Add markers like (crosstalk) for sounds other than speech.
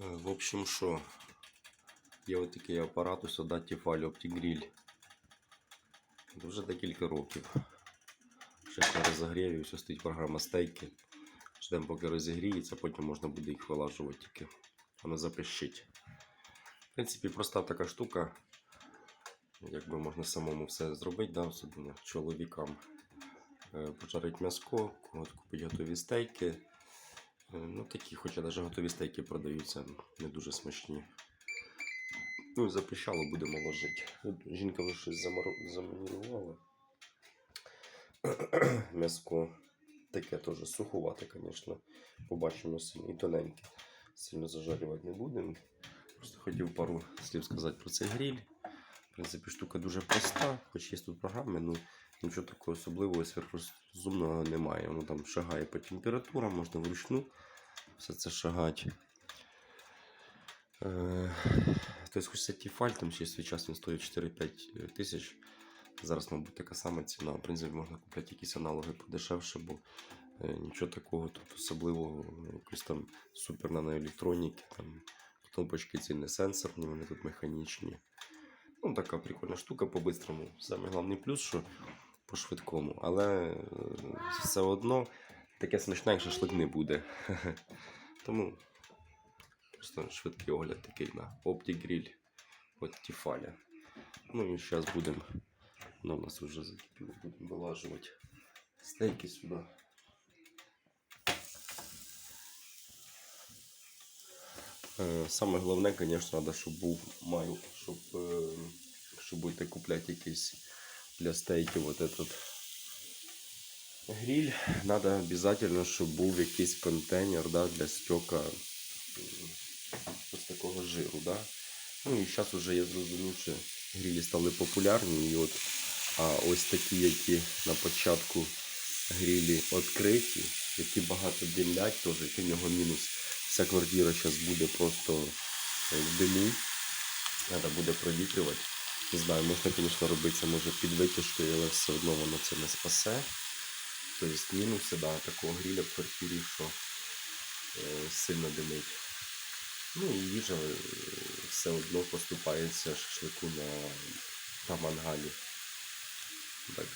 Е, В общем, що, є от такий апарат у солдаті Фалі. От Вже декілька років. Ще на розогріві, все стоїть програма стейки. Ждемо, поки розігріється, потім можна буде їх вилажувати тільки. Воно запищить. В принципі, проста така штука. Якби можна самому все зробити, да, особливо чоловікам. Е, Пожарити м'яско, купити готові стейки. Е, Ну, такі, хоча навіть готові стейки продаються, не дуже смачні. Ну, і запищало, будемо ложити. Жінка вже щось замаринувала. (clears throat) М'яско таке теж суховате, звісно. Побачимо сильно і тоненьке. Сильно зажарювати не будемо. Просто хотів пару слів сказати про цей гриль. В принципі, штука дуже проста, хоч є тут програми, ну нічого такого особливого сверхрозумного немає. Воно там шагає по температурам, можна вручну все це шагати. Е, Тобто, хоч це Тіфаль, там ще свій час він стоїть 4-5 тисяч. Зараз, мабуть, така сама ціна. В принципі, можна купити якісь аналоги подешевше, бо е, нічого такого тут особливого, якось там супер наноелектроніки, там кнопочки ці не сенсорні, вони тут механічні. Ну, така прикольна штука по-бистрому. Саме головний плюс, що по швидкому. Але е, все одно таке смачне, як шашлик не буде. (laughs) Тому просто швидкий огляд такий на OptiGrill от Тіфаля. Ну і зараз будемо. Ну, у нас вже закипіло, будемо вилажувати стейки сюди. Е, Саме головне, звісно, треба, щоб був маю, щоб, е, щоб будете купляти якийсь для стейків вот этот гриль. Надо обязательно, щоб був якийсь контейнер да, для стека ось такого жиру. Да? Ну і зараз вже я зрозумів, що грилі стали популярні. І от, а ось такі, які на початку грилі відкриті, які багато димлять, теж, який нього мінус. Вся квартира зараз буде просто е, в диму. Треба буде провітрювати. Не знаю, можна, звісно, робити це може під витяжкою, але все одно воно це не спасе. Тобто мінуси да, такого гріля в квартирі, що е, сильно димить. Ну і їжа е, все одно поступається шашлику на, на мангалі. Так.